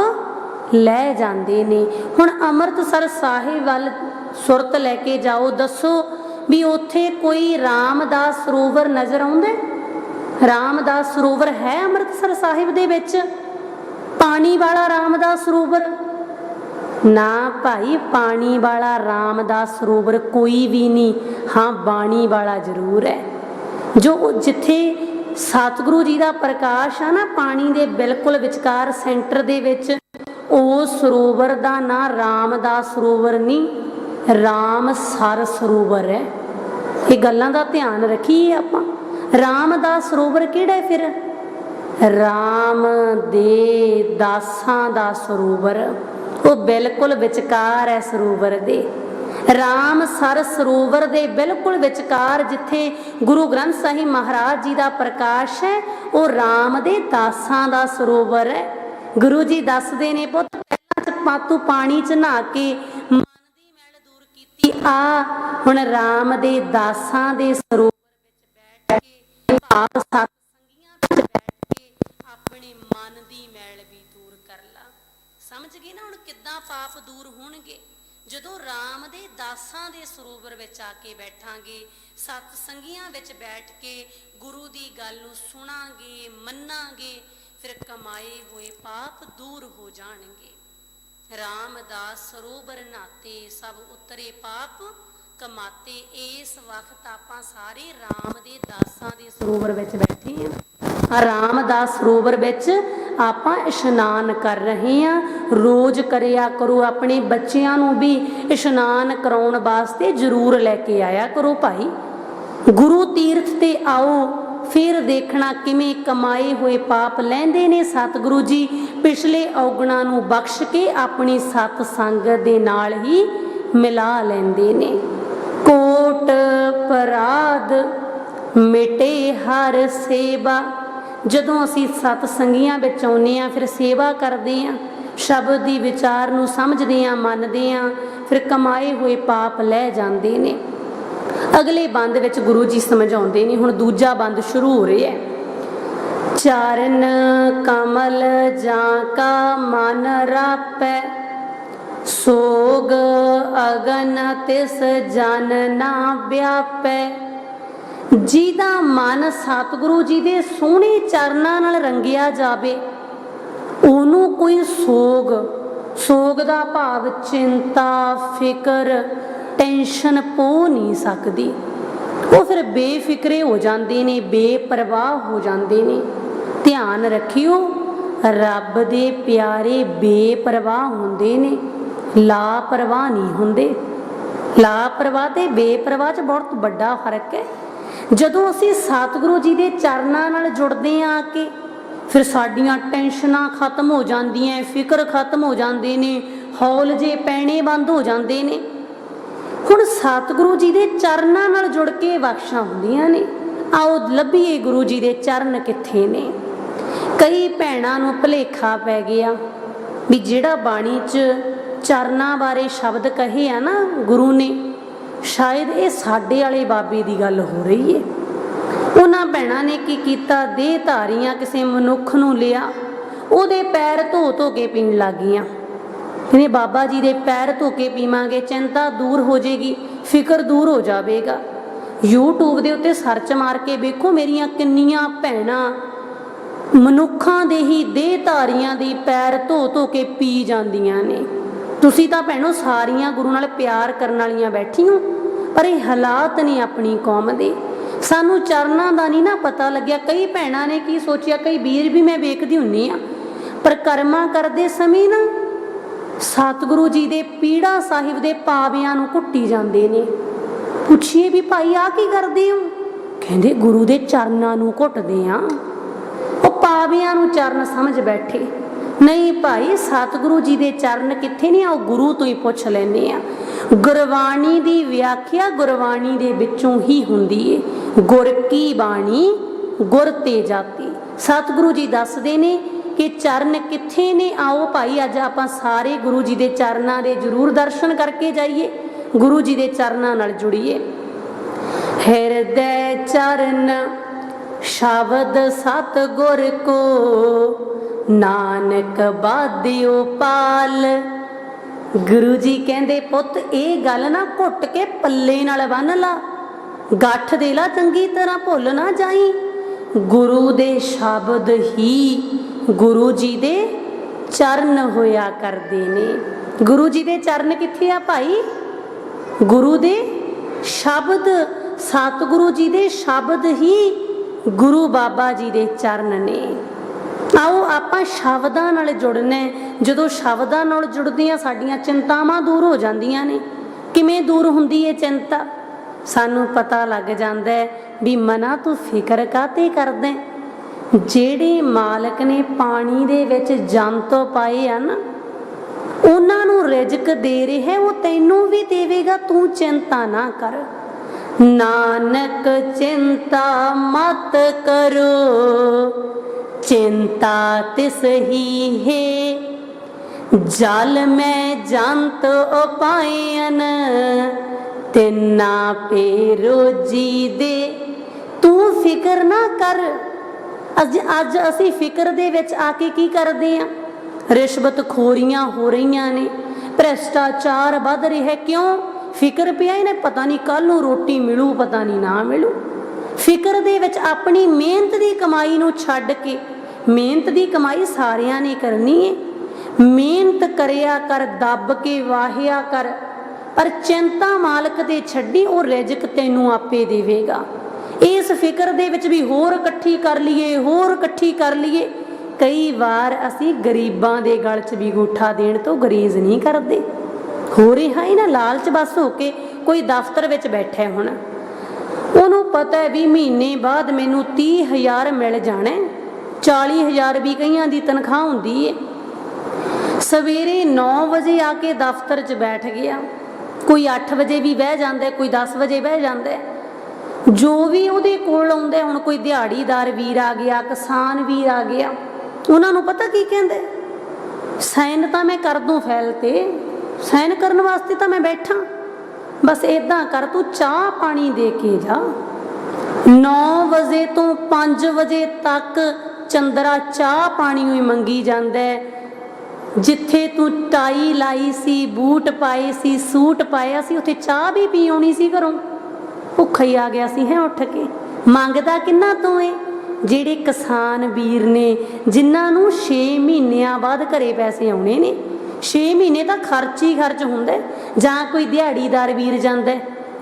A: ਲੈ ਜਾਂਦੇ ਨੇ ਹੁਣ ਅੰਮ੍ਰਿਤਸਰ ਸਾਹਿਬ ਵੱਲ ਸੁਰਤ ਲੈ ਕੇ ਜਾਓ, ਦੱਸੋ ਵੀ ਉੱਥੇ ਕੋਈ ਰਾਮਦਾਸ ਸਰੋਵਰ ਨਜ਼ਰ ਆਉਂਦਾ ਹੈ? ਰਾਮਦਾਸ ਸਰੋਵਰ ਹੈ ਅੰਮ੍ਰਿਤਸਰ ਸਾਹਿਬ ਦੇ ਵਿੱਚ। ਪਾਣੀ ਵਾਲਾ ਰਾਮਦਾਸ ਸਰੋਵਰ। ਨਾ ਭਾਈ, ਪਾਣੀ ਵਾਲਾ ਰਾਮਦਾਸ ਸਰੋਵਰ ਕੋਈ ਵੀ ਨਹੀਂ। ਹਾਂ, ਬਾਣੀ ਵਾਲਾ ਜ਼ਰੂਰ ਹੈ। ਜੋ ਜਿੱਥੇ ਸਤਿਗੁਰੂ ਜੀ ਦਾ ਪ੍ਰਕਾਸ਼ ਆ ਨਾ, ਪਾਣੀ ਦੇ ਬਿਲਕੁਲ ਵਿਚਕਾਰ ਸੈਂਟਰ ਦੇ ਵਿੱਚ, ਉਹ ਸਰੋਵਰ ਦਾ ਨਾਂ ਰਾਮਦਾਸ ਸਰੋਵਰ ਨਹੀਂ, ਰਾਮ ਸਰ ਸਰੋਵਰ ਹੈ। ਇਹ ਗੱਲਾਂ ਦਾ ਧਿਆਨ ਰੱਖੀਏ ਆਪਾਂ। ਰਾਮਦਾਸ ਸਰੋਵਰ ਕਿਹੜਾ ਹੈ ਫਿਰ? ਰਾਮ ਦੇ ਦਾਸਾਂ ਦਾ ਸਰੋਵਰ, ਉਹ ਬਿਲਕੁਲ ਵਿਚਕਾਰ ਹੈ ਸਰੋਵਰ ਦੇ। ਰਾਮ ਸਰ ਸਰੋਵਰ ਦੇ ਬਿਲਕੁਲ ਵਿਚਕਾਰ, ਜਿੱਥੇ ਗੁਰੂ ਗ੍ਰੰਥ ਸਾਹਿਬ ਮਹਾਰਾਜ ਜੀ ਦਾ ਪ੍ਰਕਾਸ਼ ਹੈ, ਉਹ ਰਾਮ ਦੇ ਦਾਸਾਂ ਦਾ ਸਰੋਵਰ ਹੈ। ਗੁਰੂ ਜੀ ਦੱਸਦੇ ਨੇ ਪੁੱਤ, ਪਹਿਲਾਂ ਚ ਪਾਤੂ ਪਾਣੀ ਚ ਨਹਾ ਕੇ ਮਨ ਦੀ ਮੈਲ ਦੂਰ ਕੀਤੀ। ਆ, ਹੁਣ ਰਾਮ ਦੇ ਦਾਸਾਂ ਦੇ ਸਰੋਵਰ ਭਾਵ ਸਤ ਸੰਗੀਆਂ ਵਿੱਚ ਬੈਠ ਕੇ ਆਪਣੇ ਮਨ ਦੀ ਮੈਲ ਵੀ ਦੂਰ ਕਰ ਲਾ। ਸਮਝ ਗਏ ਨਾ ਹੁਣ ਕਿੱਦਾਂ ਪਾਪ ਦੂਰ ਹੋਣਗੇ? ਜਦੋਂ ਰਾਮ ਦੇ ਦਾਸਾਂ ਦੇ ਸਰੋਵਰ ਵਿੱਚ ਆ ਕੇ ਬੈਠਾਂਗੇ, ਸਤ ਸੰਗੀਆਂ ਵਿੱਚ ਬੈਠ ਕੇ ਗੁਰੂ ਦੀ ਗੱਲ ਨੂੰ ਸੁਣਾਂਗੇ, ਮੰਨਾਂਗੇ, ਫਿਰ ਕਮਾਏ ਹੋਏ ਪਾਪ ਦੂਰ ਹੋ ਜਾਣਗੇ। ਰਾਮਦਾਸ ਸਰੋਵਰ ਨਾਤੇ ਸਭ ਉਤਰੇ ਪਾਪ ਕਮਾਤੇ, ਇਸ ਵਕਤ ਆਪਾਂ ਸਾਰੇ ਰਾਮ ਦੇ ਦਾਸਾਂ ਦੇ ਸਰੋਵਰ ਵਿੱਚ ਬੈਠੇ ਹਾਂ। ਰਾਮਦਾਸ ਸਰੋਵਰ ਵਿੱਚ ਆਪਾਂ ਇਸ਼ਨਾਨ ਕਰ ਰਹੇ ਹਾਂ। ਰੋਜ਼ ਕਰਿਆ ਕਰੋ, ਆਪਣੇ ਬੱਚਿਆਂ ਨੂੰ ਵੀ ਇਸ਼ਨਾਨ ਕਰਾਉਣ ਵਾਸਤੇ ਜ਼ਰੂਰ ਲੈ ਕੇ ਆਇਆ ਕਰੋ ਭਾਈ। ਗੁਰੂ ਤੀਰਥ ਤੇ ਆਓ, ਫਿਰ ਦੇਖਣਾ ਕਿਵੇਂ ਕਮਾਏ ਹੋਏ ਪਾਪ ਲੈਂਦੇ ਨੇ ਸਤਿਗੁਰੂ ਜੀ। ਪਿਛਲੇ ਔਗਣਾ ਨੂੰ ਬਖਸ਼ ਕੇ ਆਪਣੀ ਸਤ ਸੰਗਤ ਦੇ ਨਾਲ ਹੀ ਮਿਲਾ ਲੈਂਦੇ ਨੇ। ਕੋਟ ਪਰਾਧ ਮਿਟੇ ਹਰ ਸੇਵਾ। ਜਦੋਂ ਅਸੀਂ ਸਤ ਸੰਗੀਆਂ ਵਿੱਚ ਆਉਂਦੇ ਆ ਫਿਰ ਸੇਵਾ ਕਰਦੇ ਆ ਸ਼ਬਦ ਦੀ ਵਿਚਾਰ ਨੂੰ ਸਮਝਦੇ ਆ ਮੰਨਦੇ ਆ ਫਿਰ ਕਮਾਏ ਹੋਏ ਪਾਪ ਲੈ ਜਾਂਦੇ ਨੇ। ਅਗਲੇ ਬੰਦ ਵਿੱਚ ਗੁਰੂ ਜੀ ਸਮਝਾਉਂਦੇ ਨੇ, ਹੁਣ ਦੂਜਾ ਬੰਦ ਸ਼ੁਰੂ ਹੋ ਰਿਹਾ ਹੈ। ਚਰਨ ਕਮਲ ਜਾਂ ਕਾ ਮਨ ਰਾਪੈ ਸੋਗ ਅਗਨ ਤਿਸ ਜਨ ਨਾ ਵਿਆਪੈ। ਜਿਹਦਾ ਮਨ ਸਤਿਗੁਰੂ ਜੀ ਦੇ ਸੋਹਣੇ ਚਰਨਾਂ ਨਾਲ ਰੰਗਿਆ ਜਾਵੇ, ਉਹਨੂੰ ਕੋਈ ਸੋਗ ਸੋਗ ਦਾ ਭਾਵ ਚਿੰਤਾ, ਫਿਕਰ, ਟੈਨਸ਼ਨ ਪੋ ਨਹੀਂ ਸਕਦੀ। ਉਹ ਫਿਰ ਬੇਫਿਕਰੇ ਹੋ ਜਾਂਦੇ ਨੇ, ਬੇਪਰਵਾਹ ਹੋ ਜਾਂਦੇ ਨੇ। ਧਿਆਨ ਰੱਖਿਓ, ਰੱਬ ਦੇ ਪਿਆਰੇ ਬੇਪਰਵਾਹ ਹੁੰਦੇ ਨੇ। ਲਾਪਰਵਾਹ ਨਹੀਂ ਹੁੰਦੇ। ਲਾਪਰਵਾਹ ਤੇ ਬੇਪਰਵਾਹ 'ਚ ਬਹੁਤ ਵੱਡਾ ਫ਼ਰਕ ਹੈ। ਜਦੋਂ ਅਸੀਂ ਸਤਿਗੁਰੂ ਜੀ ਦੇ ਚਰਨਾਂ ਨਾਲ ਜੁੜਦੇ ਆ ਕੇ ਫਿਰ ਸਾਡੀਆਂ ਟੈਨਸ਼ਨਾਂ ਖਤਮ ਹੋ ਜਾਂਦੀਆਂ ਫਿਕਰ ਖਤਮ ਹੋ ਜਾਂਦੇ ਨੇ, ਹੌਲ ਜੇ ਪੈਣੇ ਬੰਦ ਹੋ ਜਾਂਦੇ ਨੇ। ਹੁਣ ਸਤਿਗੁਰੂ ਜੀ ਦੇ ਚਰਨਾਂ ਨਾਲ ਜੁੜ ਕੇ ਬਖਸ਼ਾਂ ਹੁੰਦੀਆਂ ਨੇ। ਆਓ ਲੱਭੀਏ ਗੁਰੂ ਜੀ ਦੇ ਚਰਨ ਕਿੱਥੇ ਨੇ। ਕਈ ਭੈਣਾਂ ਨੂੰ ਭਲੇਖਾ ਪੈ ਗਿਆ ਵੀ ਜਿਹੜਾ ਬਾਣੀ 'ਚ ਚਰਨਾਂ ਬਾਰੇ ਸ਼ਬਦ ਕਹੇ ਆ ਨਾ ਗੁਰੂ ਨੇ, ਸ਼ਾਇਦ ਇਹ ਸਾਡੇ ਵਾਲੇ ਬਾਬੇ ਦੀ ਗੱਲ ਹੋ ਰਹੀ ਏ। ਉਹਨਾਂ ਭੈਣਾਂ ਨੇ ਕੀ ਕੀਤਾ? ਦੇਹ ਧਾਰੀਆਂ ਕਿਸੇ ਮਨੁੱਖ ਨੂੰ ਲਿਆ। ਉਹਦੇ ਪੈਰ ਧੋ ਧੋ ਕੇ ਪੀਣ ਲੱਗੀਆਂ। ਕਹਿੰਦੇ ਬਾਬਾ ਜੀ ਦੇ ਪੈਰ ਧੋ ਕੇ ਪੀਵਾਂਗੇ, ਚਿੰਤਾ ਦੂਰ ਹੋ ਜਾਏਗੀ, ਫਿਕਰ ਦੂਰ ਹੋ ਜਾਵੇਗਾ। YouTube ਦੇ ਉੱਤੇ ਸਰਚ ਮਾਰ ਕੇ ਵੇਖੋ ਮੇਰੀਆਂ ਕਿੰਨੀਆਂ ਭੈਣਾਂ ਮਨੁੱਖਾਂ ਦੇ ਹੀ ਦੇਹ ਧਾਰੀਆਂ ਦੀ ਪੈਰ ਧੋ ਧੋ ਕੇ ਪੀ ਜਾਂਦੀਆਂ ਨੇ। ਤੁਸੀਂ ਤਾਂ ਭੈਣੋ ਸਾਰੀਆਂ ਗੁਰੂ ਨਾਲ ਪਿਆਰ ਕਰਨ ਵਾਲੀਆਂ ਬੈਠੀਆਂ ਪਰ ਇਹ ਹਾਲਾਤ ਨੇ ਆਪਣੀ ਕੌਮ ਦੇ। ਸਾਨੂੰ ਚਰਨਾਂ ਦਾ ਨਹੀਂ ਨਾ ਪਤਾ ਲੱਗਿਆ। ਕਈ ਭੈਣਾਂ ਨੇ ਕੀ ਸੋਚਿਆ, ਕਈ ਵੀਰ ਵੀ ਮੈਂ ਵੇਖਦੀ ਹੁੰਨੀ ਆ ਪਰ ਕਰਮਾ ਕਰਦੇ ਸਮੇਂ ਨਾ ਸਤਿਗੁਰੂ ਜੀ ਦੇ ਪੀੜਾ ਸਾਹਿਬ ਦੇ ਪਾਵਿਆਂ ਨੂੰ ਕੁੱਟੀ ਜਾਂਦੇ ਨੇ। ਪੁੱਛੀਏ ਵੀ ਭਾਈ ਆ ਕੀ ਕਰਦੇ ਹੋ? ਕਹਿੰਦੇ ਗੁਰੂ ਦੇ ਚਰਨਾਂ ਨੂੰ ਘੁੱਟਦੇ ਆ ਉਹ ਪਾਵਿਆਂ ਨੂੰ ਚਰਨ ਸਮਝ ਬੈਠੇ। ਨਹੀਂ ਭਾਈ, ਸਤਿਗੁਰੂ ਜੀ ਦੇ ਚਰਨ ਕਿੱਥੇ ਨੇ? ਉਹ ਗੁਰੂ ਤੋਂ ਹੀ ਪੁੱਛ ਲੈਨੇ ਆ। ਗੁਰਬਾਣੀ ਦੀ ਵਿਆਖਿਆ ਗੁਰਬਾਣੀ ਦੇ ਵਿੱਚੋਂ ਹੀ ਹੁੰਦੀ ਏ। ਗੁਰ ਕੀ ਬਾਣੀ? ਗੁਰ ਤੇ ਜਾਤੀ। ਸਤਿਗੁਰੂ ਜੀ ਦੱਸਦੇ ਨੇ ਕਿ ਚਰਨ ਕਿੱਥੇ ਨੇ? ਆਓ ਭਾਈ, ਅੱਜ ਆਪਾਂ ਸਾਰੇ ਗੁਰੂ ਜੀ ਦੇ ਚਰਨਾਂ ਦੇ ਜ਼ਰੂਰ ਦਰਸ਼ਨ ਕਰਕੇ ਜਾਈਏ। ਗੁਰੂ ਜੀ ਦੇ ਚਰਨਾਂ ਨਾਲ ਜੁੜੀਏ। ਹਿਰਦੈ ਚਰਨ ਸ਼ਬਦ ਸਤ ਗੁਰ ਕੋ, ਨਾਨਕ ਬਾਦਿਓ ਪਾਲ। ਗੁਰੂ ਜੀ ਕਹਿੰਦੇ, ਪੁੱਤ, ਇਹ ਗੱਲ ਨਾ ਘੁੱਟ ਕੇ ਪੱਲੇ ਨਾਲ ਬੰਨ ਲਾ। ਗੱਠ ਦੇ ਲਾ, ਚੰਗੀ ਤਰ੍ਹਾਂ ਭੁੱਲ ਨਾ ਜਾਈ। ਗੁਰੂ ਦੇ ਸ਼ਬਦ ਹੀ ਗੁਰੂ ਜੀ ਦੇ ਚਰਨ ਹੋਇਆ ਕਰਦੇ ਨੇ। ਗੁਰੂ ਜੀ ਦੇ ਚਰਨ ਕਿੱਥੇ ਆ ਭਾਈ? ਗੁਰੂ ਦੇ ਸ਼ਬਦ, ਸਤਿਗੁਰੂ ਜੀ ਦੇ ਸ਼ਬਦ ਹੀ ਗੁਰੂ ਬਾਬਾ ਜੀ ਦੇ ਚਰਨ ਨੇ। ਆਓ ਆਪਾਂ ਸ਼ਬਦਾਂ ਨਾਲ ਜੁੜਨਾ। ਜਦੋਂ ਸ਼ਬਦਾਂ ਨਾਲ ਜੁੜਦੇ ਆ ਸਾਡੀਆਂ ਚਿੰਤਾਵਾਂ ਦੂਰ ਹੋ ਜਾਂਦੀਆਂ ਨੇ। ਕਿਵੇਂ ਦੂਰ ਹੁੰਦੀ ਏ ਚਿੰਤਾ? ਸਾਨੂੰ ਪਤਾ ਲੱਗ ਜਾਂਦਾ ਵੀ ਮਨਾ ਤੂੰ ਫਿਕਰ ਕਾਤੇ ਕਰਦਾ? ਜਿਹੜੇ ਮਾਲਕ ਨੇ ਪਾਣੀ ਦੇ ਵਿੱਚ ਜੰਤ ਪਾਏ ਆ ਨਾ, ਉਹਨਾਂ ਨੂੰ ਰਿਜ਼ਕ ਦੇ ਰਿਹਾ ਉਹ ਤੈਨੂੰ ਵੀ ਦੇਵੇਗਾ, ਤੂੰ ਚਿੰਤਾ ਨਾ ਕਰ। ਨਾਨਕ ਚਿੰਤਾ ਮਤ ਕਰੋ, ਚਿੰਤਾ ਤਿਸ ਹੀ ਹੈ। ਜਲ ਮੈਂ ਜੰਤ ਉਪਾਇਨ, ਤਿੰਨਾ ਪੇ ਰੋਜੀ ਦੇ ਤੂੰ ਫਿਕਰ ਨਾ ਕਰ। ਅੱਜ ਅੱਜ ਅਸੀਂ ਫਿਕਰ ਦੇ ਵਿੱਚ ਆ ਕੇ ਕੀ ਕਰਦੇ ਆ? ਰਿਸ਼ਵਤ ਖੋਰੀਆਂ ਹੋ ਰਹੀਆਂ ਨੇ, ਭ੍ਰਿਸ਼ਟਾਚਾਰ ਵੱਧ ਰਿਹਾ ਕਿਉਂ? ਫਿਕਰ ਪਿਆ ਇਹਨੇ, ਪਤਾ ਨਹੀਂ ਕੱਲ ਨੂੰ ਰੋਟੀ ਮਿਲੂ, ਪਤਾ ਨਹੀਂ ਨਾ ਮਿਲੂ। ਫਿਕਰ ਦੇ ਵਿੱਚ ਆਪਣੀ ਮਿਹਨਤ ਦੀ ਕਮਾਈ ਨੂੰ ਛੱਡ ਕੇ, ਮਿਹਨਤ ਦੀ ਕਮਾਈ ਸਾਰਿਆਂ ਨੇ ਕਰਨੀ ਹੈ ਮਿਹਨਤ ਕਰਿਆ ਕਰ, ਦੱਬ ਕੇ ਵਾਹਿਆ ਕਰ, ਪਰ ਚਿੰਤਾ ਮਾਲਕ ਦੇ ਛੱਡੀ, ਉਹ ਰਿਜ਼ਕ ਤੈਨੂੰ ਆਪੇ ਦੇਵੇਗਾ। ਇਸ ਫਿਕਰ ਦੇ ਵਿੱਚ ਵੀ ਹੋਰ ਇਕੱਠੀ ਕਰ ਲਈਏ, ਹੋਰ ਇਕੱਠੀ ਕਰ ਲਈਏ। ਕਈ ਵਾਰ ਅਸੀਂ ਗਰੀਬਾਂ ਦੇ ਗਲ 'ਚ ਵੀ ਗੂਠਾ ਦੇਣ ਤੋਂ ਗਰੀਜ਼ ਨਹੀਂ ਕਰਦੇ। ਹੋ ਰਿਹਾ ਹੀ ਨਾ ਲਾਲਚ ਬਸ ਹੋ ਕੇ ਕੋਈ ਦਫ਼ਤਰ ਵਿੱਚ ਬੈਠਾ ਹੁਣ। ਉਹਨੂੰ ਪਤਾ ਹੈ ਵੀ ਮਹੀਨੇ ਬਾਅਦ ਮੈਨੂੰ 30000 ਮਿਲ ਜਾਣਾ। 40000 ਵੀ ਕਈਆਂ ਦੀ ਤਨਖਾਹ ਹੁੰਦੀ ਹੈ ਸਵੇਰੇ 9 ਵਜੇ ਆ ਕੇ ਦਫ਼ਤਰ 'ਚ ਬੈਠ ਗਿਆ। ਕੋਈ 8 ਵਜੇ ਵੀ ਬਹਿ ਜਾਂਦਾ ਕੋਈ 10 ਵਜੇ ਬਹਿ ਜਾਂਦਾ ਜੋ ਵੀ ਉਹਦੇ ਕੋਲ ਆਉਂਦਾ ਹੁਣ ਕੋਈ ਦਿਹਾੜੀਦਾਰ ਵੀਰ ਆ ਗਿਆ, ਕਿਸਾਨ ਵੀਰ ਆ ਗਿਆ। ਉਹਨਾਂ ਨੂੰ ਪਤਾ ਕੀ ਕਹਿੰਦੇ ਸਾਈਨ ਤਾਂ ਮੈਂ ਕਰ ਦੂੰ ਫਾਈਲ ਤੇ। ਸਾਈਨ ਕਰਨ ਵਾਸਤੇ ਤਾਂ ਮੈਂ ਬੈਠਾ। ਬਸ ਇਦਾਂ ਕਰ, ਤੂੰ ਚਾਹ ਪਾਣੀ ਦੇ ਕੇ ਜਾ। 9 ਵਜੇ ਤੋਂ 5 ਵਜੇ ਤੱਕ ਚੰਦਰਾ ਚਾਹ ਪਾਣੀ ਹੀ ਮੰਗੀ ਜਾਂਦਾ ਜਿੱਥੇ ਤੂੰ ਟਾਈ ਲਾਈ ਸੀ, ਬੂਟ ਪਾਏ ਸੀ, ਸੂਟ ਪਾਇਆ ਸੀ, ਉੱਥੇ ਚਾਹ ਵੀ ਪੀ ਆਉਣੀ ਸੀ ਘਰੋਂ। ਭੁੱਖਾ ਹੀ ਆ ਗਿਆ ਸੀ ਹੈ ਉੱਠ ਕੇ। ਮੰਗਦਾ ਕਿੰਨਾ ਤੋਂ ਏ? ਜਿਹੜੇ ਕਿਸਾਨ ਵੀਰ ਨੇ, ਜਿਨ੍ਹਾਂ ਨੂੰ 6 ਮਹੀਨਿਆਂ ਬਾਅਦ ਘਰੇ ਪੈਸੇ ਆਉਣੇ ਨੇ 6 ਮਹੀਨੇ ਤਾਂ ਖਰਚ ਹੀ ਖਰਚ ਹੁੰਦਾ ਜਾਂ ਕੋਈ ਦਿਹਾੜੀਦਾਰ ਵੀਰ ਜਾਂਦਾ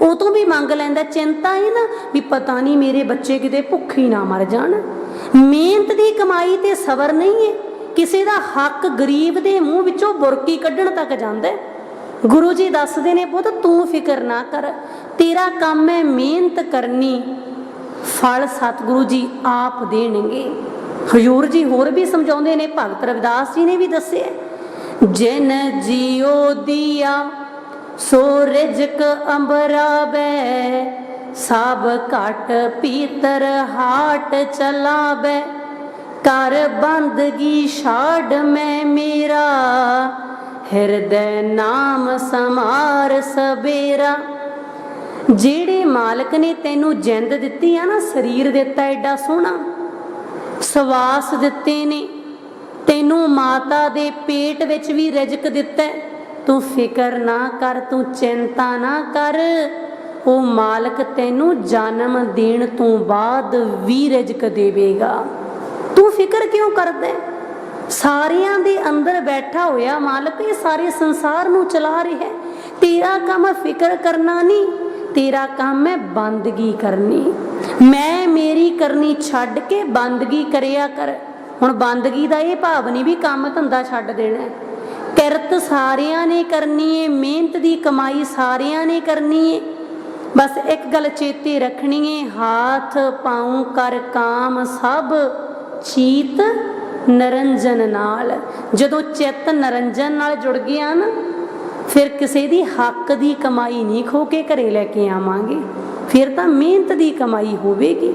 A: ਉਹ ਤੋਂ ਵੀ ਮੰਗ ਲੈਂਦਾ ਚਿੰਤਾ ਹੈ ਨਾ ਵੀ ਪਤਾ ਨਹੀਂ ਮੇਰੇ ਬੱਚੇ ਕਿਤੇ ਭੁੱਖੇ ਹੀ ਨਾ ਮਰ ਜਾਣ। ਮਿਹਨਤ ਦੀ ਕਮਾਈ ਤੇ ਸਬਰ ਨਹੀਂ ਹੈ। ਕਿਸੇ ਦਾ ਹੱਕ ਗਰੀਬ ਦੇ ਮੂੰਹ ਵਿੱਚੋਂ ਬੁਰਕੀ ਕੱਢਣ ਤੱਕ ਜਾਂਦਾ ਹੈ। ਗੁਰੂ ਜੀ ਦੱਸਦੇ ਨੇ, ਪੁੱਤ, ਤੂੰ ਫਿਕਰ ਨਾ ਕਰ। ਤੇਰਾ ਕੰਮ ਹੈ ਮਿਹਨਤ ਕਰਨੀ। ਫਲ ਸਤਿਗੁਰੂ ਜੀ ਆਪ ਦੇਣਗੇ। ਹਜੂਰ ਜੀ ਹੋਰ ਵੀ ਸਮਝਾਉਂਦੇ ਨੇ, ਭਗਤ ਰਵਿਦਾਸ ਜੀ ਨੇ ਵੀ ਦੱਸਿਆ ਜਿਨ ਜੀਉ ਦੀਆ, ਸੋ ਰਿਜਕ ਅੰਬਰਾਬੈ ਸਭ ਘਟ ਪੀਤਰ ਹਾਟ ਚਲਾਬੈ ਕਰ ਬੰਦਗੀ ਛਾੜ ਮੈਂ ਮੇਰਾ, ਹਿਰਦੈ ਨਾਮ ਸਮਾਰ ਸਵੇਰਾ। ਜਿਹੜੇ ਮਾਲਕ ਨੇ ਤੈਨੂੰ ਜਿੰਦ ਦਿੱਤੀ ਆ ਨਾ, ਸਰੀਰ ਦਿੱਤਾ ਐਡਾ ਸੋਹਣਾ। ਸਵਾਸ ਦਿੱਤੇ ਨੇ। ਤੈਨੂੰ ਮਾਤਾ ਦੇ ਪੇਟ ਵਿੱਚ ਵੀ ਰਜਕ ਦਿੱਤਾ ਤੂੰ ਫਿਕਰ ਨਾ ਕਰ, ਤੂੰ ਚਿੰਤਾ ਨਾ ਕਰ। ਉਹ ਮਾਲਕ ਤੈਨੂੰ ਜਨਮ ਦੇਣ ਤੋਂ ਬਾਅਦ ਵੀ ਰਿਜਕ ਦੇਵੇਗਾ। ਤੂੰ ਫਿਕਰ ਕਿਉਂ ਕਰਦਾ ਸਾਰਿਆਂ ਦੇ ਅੰਦਰ ਬੈਠਾ ਹੋਇਆ ਮਾਲਕ ਇਹ ਸਾਰੇ ਸੰਸਾਰ ਨੂੰ ਚਲਾ ਰਿਹਾ ਹੈ। ਤੇਰਾ ਕੰਮ ਫਿਕਰ ਕਰਨਾ ਨਹੀਂ, ਤੇਰਾ ਕੰਮ ਹੈ ਬੰਦਗੀ ਕਰਨੀ। ਮੈਂ ਮੇਰੀ ਕਰਨੀ ਛੱਡ ਕੇ ਬੰਦਗੀ ਕਰਿਆ ਕਰ। ਹੁਣ ਬੰਦਗੀ ਦਾ ਇਹ ਭਾਵ ਨਹੀਂ ਵੀ ਕੰਮ ਧੰਦਾ ਛੱਡ ਦੇਣਾ। ਕਿਰਤ ਸਾਰਿਆਂ ਨੇ ਕਰਨੀ ਏ, ਮਿਹਨਤ ਦੀ ਕਮਾਈ ਸਾਰਿਆਂ ਨੇ ਕਰਨੀ ਏ। ਬਸ ਇੱਕ ਗੱਲ ਚੇਤੇ ਰੱਖਣੀ ਏ, ਹਾਥ ਪਾਉ ਕਰ ਕਾਮ ਸਭ, ਚੀਤ ਨਰੰਜਨ ਨਾਲ। ਜਦੋਂ ਚਿੱਤ ਨਰੰਜਨ ਨਾਲ ਜੁੜ ਗਿਆ ਨਾ, ਫਿਰ ਕਿਸੇ ਦੀ ਹੱਕ ਦੀ ਕਮਾਈ ਨਹੀਂ ਖੋ ਕੇ ਘਰੇ ਲੈ ਕੇ ਆਵਾਂਗੇ। ਫਿਰ ਤਾਂ ਮਿਹਨਤ ਦੀ ਕਮਾਈ ਹੋਵੇਗੀ।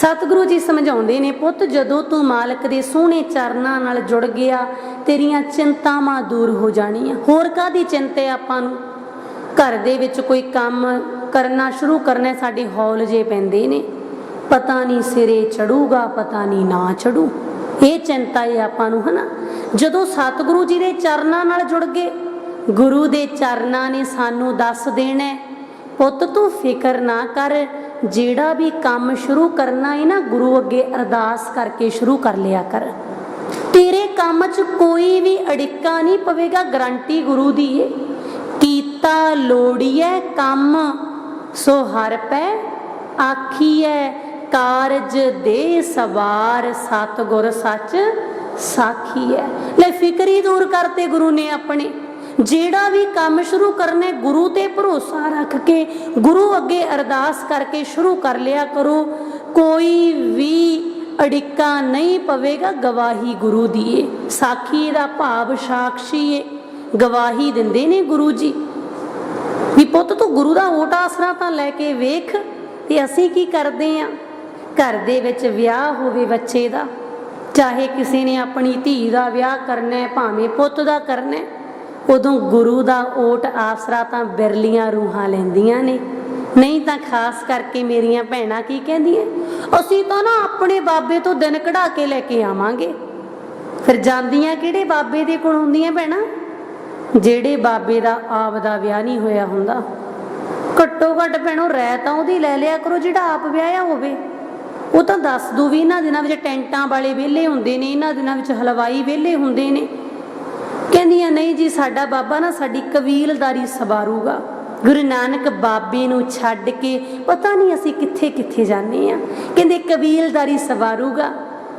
A: ਸਤਿਗੁਰੂ ਜੀ ਸਮਝਾਉਂਦੇ ਨੇ, ਪੁੱਤ, ਜਦੋਂ ਤੂੰ ਮਾਲਕ ਦੇ ਸੋਹਣੇ ਚਰਨਾਂ ਨਾਲ ਜੁੜ ਗਿਆ, ਤੇਰੀਆਂ ਚਿੰਤਾਵਾਂ ਦੂਰ ਹੋ ਜਾਣੀਆਂ। ਹੋਰ ਕਾਦੀ ਚਿੰਤਾ ਆਪਾਂ ਨੂੰ? ਘਰ ਦੇ ਵਿੱਚ ਕੋਈ ਕੰਮ ਕਰਨਾ ਸ਼ੁਰੂ ਕਰਨਾ, ਸਾਡੇ ਹੌਲ ਜੇ ਪੈਂਦੇ ਨੇ, ਪਤਾ ਨਹੀਂ ਸਿਰੇ ਚੜੂਗਾ, ਪਤਾ ਨਹੀਂ ਨਾ ਚੜੂ। ਇਹ ਚਿੰਤਾ ਹੈ ਆਪਾਂ ਨੂੰ, ਹਨਾ? ਜਦੋਂ ਸਤਿਗੁਰੂ ਜੀ ਦੇ ਚਰਨਾਂ ਨਾਲ ਜੁੜ ਗਏ, ਗੁਰੂ ਦੇ ਚਰਨਾਂ ਨੇ ਸਾਨੂੰ ਦੱਸ ਦੇਣਾ ਪੁੱਤ, ਤੂੰ ਫਿਕਰ ਨਾ ਕਰ ਜਿਹੜਾ ਵੀ ਕੰਮ ਸ਼ੁਰੂ ਕਰਨਾ ਹੈ ਨਾ, ਗੁਰੂ ਅੱਗੇ ਅਰਦਾਸ ਕਰਕੇ ਸ਼ੁਰੂ ਕਰ ਲਿਆ ਕਰ। ਤੇਰੇ ਕੰਮ 'ਚ ਕੋਈ ਵੀ ਅੜਿੱਕਾ ਨਹੀਂ ਪਵੇਗਾ, ਗਰੰਟੀ ਗੁਰੂ ਦੀ ਏ। ਕੀਤਾ ਲੋੜੀਐ ਕੰਮ, ਸੋ ਹਰ ਪੈ ਆਖੀਐ, ਕਾਰਜ ਦੇ ਸਵਾਰ ਸਤਿਗੁਰ ਸੱਚ ਸਾਖੀ ਹੈ ਲੈ ਫਿਕਰੀ ਦੂਰ ਕਰਤੇ ਗੁਰੂ ਨੇ ਆਪਣੇ। ਜਿਹੜਾ ਵੀ ਕੰਮ ਸ਼ੁਰੂ ਕਰਨਾ ਗੁਰੂ ਤੇ ਭਰੋਸਾ ਰੱਖ ਕੇ ਗੁਰੂ ਅੱਗੇ ਅਰਦਾਸ ਕਰਕੇ ਸ਼ੁਰੂ ਕਰ ਲਿਆ ਕਰੋ, ਕੋਈ ਵੀ ਅੜਿੱਕਾ ਨਹੀਂ ਪਵੇਗਾ ਗਵਾਹੀ ਗੁਰੂ ਦੀ ਏ। ਸਾਖੀ ਦਾ ਭਾਵ ਸਾਖੀ ਏ। ਗਵਾਹੀ ਦਿੰਦੇ ਨੇ ਗੁਰੂ ਜੀ। ਵੀ ਪੁੱਤ ਤੂੰ ਗੁਰੂ ਦਾ ਓਟ ਆਸਰਾ ਤਾਂ ਲੈ ਕੇ ਵੇਖ, ਤੇ ਅਸੀਂ ਕੀ ਕਰਦੇ ਆਂ? ਘਰ ਦੇ ਵਿੱਚ ਵਿਆਹ ਹੋਵੇ ਬੱਚੇ ਦਾ, ਚਾਹੇ ਕਿਸੇ ਨੇ ਆਪਣੀ ਧੀ ਦਾ ਵਿਆਹ ਕਰਨਾ ਹੈ, ਭਾਵੇਂ ਪੁੱਤ ਦਾ ਕਰਨਾ ਹੈ ਉਦੋਂ ਗੁਰੂ ਦਾ ਓਟ ਆਸਰਾ ਤਾਂ ਬਿਰਲੀਆਂ ਰੂਹਾਂ ਲੈਂਦੀਆਂ ਨੇ। ਨਹੀਂ ਤਾਂ ਖਾਸ ਕਰਕੇ ਮੇਰੀਆਂ ਭੈਣਾਂ ਕੀ ਕਹਿੰਦੀਆਂ, ਅਸੀਂ ਤਾਂ ਨਾ ਆਪਣੇ ਬਾਬੇ ਤੋਂ ਦਿਨ ਕਢਾ ਕੇ ਲੈ ਕੇ ਆਵਾਂਗੇ। ਫਿਰ ਜਾਂਦੀਆਂ ਕਿਹੜੇ ਬਾਬੇ ਦੇ ਕੋਲ ਹੁੰਦੀਆਂ ਭੈਣਾਂ? ਜਿਹੜੇ ਬਾਬੇ ਦਾ ਆਪ ਦਾ ਵਿਆਹ ਨਹੀਂ ਹੋਇਆ ਹੁੰਦਾ। ਘੱਟੋ ਘੱਟ ਭੈਣੋ ਰਹਿ ਤਾਂ ਉਹਦੀ ਲੈ ਲਿਆ ਕਰੋ, ਜਿਹੜਾ ਆਪ ਵਿਆਹਿਆ ਹੋਵੇ। ਉਹ ਤਾਂ ਦੱਸ ਦੂ ਵੀ ਇਹਨਾਂ ਦਿਨਾਂ ਵਿੱਚ ਟੈਂਟਾਂ ਵਾਲੇ ਵਿਹਲੇ ਹੁੰਦੇ ਨੇ, ਇਹਨਾਂ ਦਿਨਾਂ ਵਿੱਚ ਹਲਵਾਈ ਵਿਹਲੇ ਹੁੰਦੇ ਨੇ। ਕਹਿੰਦੀਆਂ, ਨਹੀਂ ਜੀ, ਸਾਡਾ ਬਾਬਾ ਨਾ ਸਾਡੀ ਕਬੀਲਦਾਰੀ ਸਵਾਰੂਗਾ ਗੁਰੂ ਨਾਨਕ ਬਾਬੇ ਨੂੰ ਛੱਡ ਕੇ ਪਤਾ ਨਹੀਂ ਅਸੀਂ ਕਿੱਥੇ ਕਿੱਥੇ ਜਾਂਦੇ ਆ ਕਹਿੰਦੇ, ਕਬੀਲਦਾਰੀ ਸਵਾਰੂਗਾ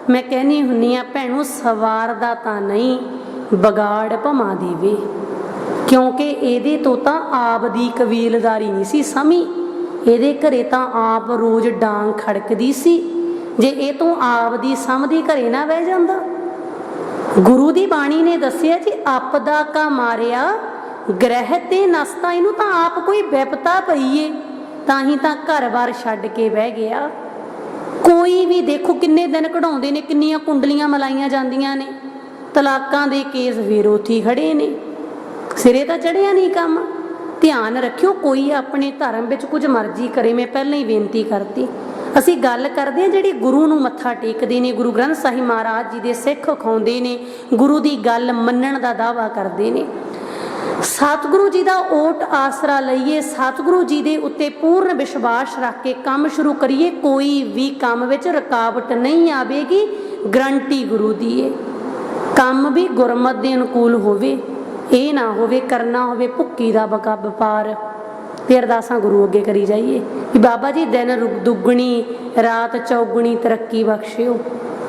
A: ਮੈਂ ਕਹਿੰਨੀ ਹੁੰਨੀ ਆ ਭੈਣੋ ਸਵਾਰਦਾ ਤਾਂ ਨਹੀਂ ਬਗਾੜ ਭਮਾ ਦੇਵੇ। ਕਿਉਂਕਿ ਇਹਦੇ ਤੋਂ ਤਾਂ ਆਪ ਦੀ ਕਬੀਲਦਾਰੀ ਨਹੀਂ ਸੀ ਸਮੀ। ਇਹਦੇ ਘਰੇ ਤਾਂ ਆਪ ਰੋਜ਼ ਡਾਂਗ ਖੜਕਦੀ ਸੀ। ਜੇ ਇਹ ਤੋਂ ਆਪ ਦੀ ਸਮਝੀ ਘਰੇ ਨਾ ਬਹਿ ਜਾਂਦਾ ਗੁਰੂ ਦੀ ਬਾਣੀ ਨੇ ਦੱਸਿਆ ਜੀ ਆਪਦਾ ਕਾ ਮਾਰਿਆ, ਗ੍ਰਹਿ ਤੇ ਨਸਤਾ, ਇਹਨੂੰ ਤਾਂ ਆਪ ਕੋਈ ਵਿਪਤਾ ਪਈਏ ਤਾਂ ਹੀ ਤਾਂ ਘਰ-ਬਾਰ ਛੱਡ ਕੇ ਬਹਿ ਗਿਆ। ਕੋਈ ਵੀ ਦੇਖੋ ਕਿੰਨੇ ਦਿਨ ਕਢਾਉਂਦੇ ਨੇ, ਕਿੰਨੀਆਂ ਕੁੰਡਲੀਆਂ ਮਲਾਈਆਂ ਜਾਂਦੀਆਂ ਨੇ। ਤਲਾਕਾਂ ਦੇ ਕੇਸ ਵਿਰੋਧੀ ਖੜੇ ਨੇ। ਸਿਰੇ ਤਾਂ ਚੜਿਆ ਨਹੀਂ ਕੰਮ। ਧਿਆਨ ਰੱਖਿਓ, ਕੋਈ ਆਪਣੇ ਧਰਮ ਵਿੱਚ ਕੁਝ ਮਰਜ਼ੀ ਕਰੇ, ਮੈਂ ਪਹਿਲਾਂ ਹੀ ਬੇਨਤੀ ਕਰਤੀ। ਅਸੀਂ ਗੱਲ ਕਰਦੇ ਹਾਂ ਜਿਹੜੀ ਗੁਰੂ ਨੂੰ ਮੱਥਾ ਟੇਕਦੇ ਨੇ, ਗੁਰੂ ਗ੍ਰੰਥ ਸਾਹਿਬ ਮਹਾਰਾਜ ਜੀ ਦੇ ਸਿੱਖ ਖਾਉਂਦੇ ਨੇ, ਗੁਰੂ ਦੀ ਗੱਲ ਮੰਨਣ ਦਾ ਦਾਵਾ ਕਰਦੇ ਨੇ। ਸਤਿਗੁਰੂ ਜੀ ਦਾ ਓਟ ਆਸਰਾ ਲਈਏ, ਸਤਿਗੁਰੂ ਜੀ ਦੇ ਉੱਤੇ ਪੂਰਨ ਵਿਸ਼ਵਾਸ ਰੱਖ ਕੇ ਕੰਮ ਸ਼ੁਰੂ ਕਰੀਏ, ਕੋਈ ਵੀ ਕੰਮ ਵਿੱਚ ਰੁਕਾਵਟ ਨਹੀਂ ਆਵੇਗੀ, ਗਰੰਟੀ ਗੁਰੂ ਦੀ ਹੈ ਕੰਮ ਵੀ ਗੁਰਮਤ ਦੇ ਅਨੁਕੂਲ ਹੋਵੇ, ਇਹ ਨਾ ਹੋਵੇ, ਕਰਨਾ ਹੋਵੇ, ਭੁੱਕੀ ਦਾ ਬਕਾ ਵਪਾਰ। ਤੇ ਅਰਦਾਸਾਂ ਗੁਰੂ ਅੱਗੇ ਕਰੀ ਜਾਈਏ। ਕਿ ਬਾਬਾ ਜੀ, ਦਿਨ ਦੁੱਗਣੀ, ਰਾਤ ਚੌਗਣੀ, ਤਰੱਕੀ ਬਖਸ਼ਿਓ।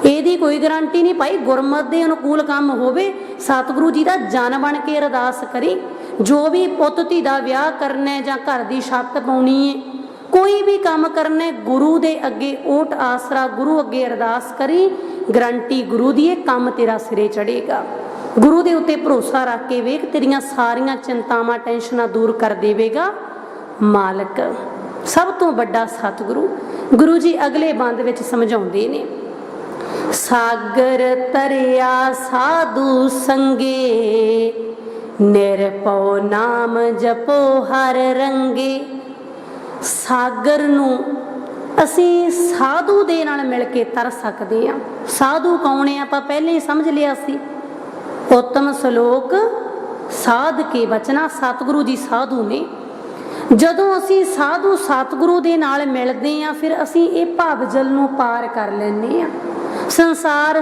A: ਇਹਦੀ ਕੋਈ ਗਾਰੰਟੀ ਨਹੀਂ ਭਾਈ, ਗੁਰਮਤ ਦੇ ਅਨੁਕੂਲ ਕੰਮ ਹੋਵੇ, ਸਤਿਗੁਰੂ ਜੀ ਦਾ ਜਨ ਬਣ ਕੇ ਅਰਦਾਸ ਕਰੀ। ਜੋ ਵੀ ਪੁੱਤ ਧੀ ਦਾ ਵਿਆਹ ਕਰਨਾ ਜਾਂ ਘਰ ਦੀ ਛੱਤ ਪਾਉਣੀ ਹੈ ਕੋਈ ਵੀ ਕੰਮ ਕਰਨਾ, ਗੁਰੂ ਦੇ ਅੱਗੇ ਓਟ ਆਸਰਾ ਗੁਰੂ ਅੱਗੇ ਅਰਦਾਸ ਕਰੀ ਗਰੰਟੀ ਗੁਰੂ ਦੀ ਇਹ ਕੰਮ ਤੇਰਾ ਸਿਰੇ ਚੜੇਗਾ ਗੁਰੂ ਦੇ ਉੱਤੇ ਭਰੋਸਾ ਰੱਖ ਕੇ ਵੇਖ, ਤੇਰੀਆਂ ਸਾਰੀਆਂ ਚਿੰਤਾਵਾਂ, ਟੈਨਸ਼ਨਾਂ ਦੂਰ ਕਰ ਦੇਵੇਗਾ। ਮਾਲਕ ਸਭ ਤੋਂ ਵੱਡਾ ਸਤਿਗੁਰੂ ਗੁਰੂ ਜੀ ਅਗਲੇ ਬੰਦ ਵਿੱਚ ਸਮਝਾਉਂਦੇ ਨੇ, ਸਾਗਰ ਤਰਿਆ ਸਾਧੂ ਸੰਗੇ ਨਿਰਪਉ ਨਾਮ ਜਪੋ ਹਰ ਰੰਗੇ। ਸਾਗਰ ਨੂੰ ਅਸੀਂ ਸਾਧੂ ਦੇ ਨਾਲ ਮਿਲ ਕੇ ਤਰ ਸਕਦੇ ਹਾਂ। ਸਾਧੂ ਕੌਣ ਹੈ? ਆਪਾਂ ਪਹਿਲੇ ਹੀ ਸਮਝ ਲਿਆ ਸੀ। ਉੱਤਮ ਸ਼ਲੋਕ ਸਾਧ ਕੇ ਬਚਨਾ ਸਤਿਗੁਰੂ ਜੀ ਸਾਧੂ ਨੇ। ਜਦੋਂ ਅਸੀਂ ਸਾਧੂ ਸਤਿਗੁਰੂ ਦੇ ਨਾਲ ਮਿਲਦੇ ਹਾਂ, ਫਿਰ ਅਸੀਂ ਇਹ ਭਵਜਲ ਨੂੰ ਪਾਰ ਕਰ ਲੈਂਦੇ ਹਾਂ। ਸੰਸਾਰ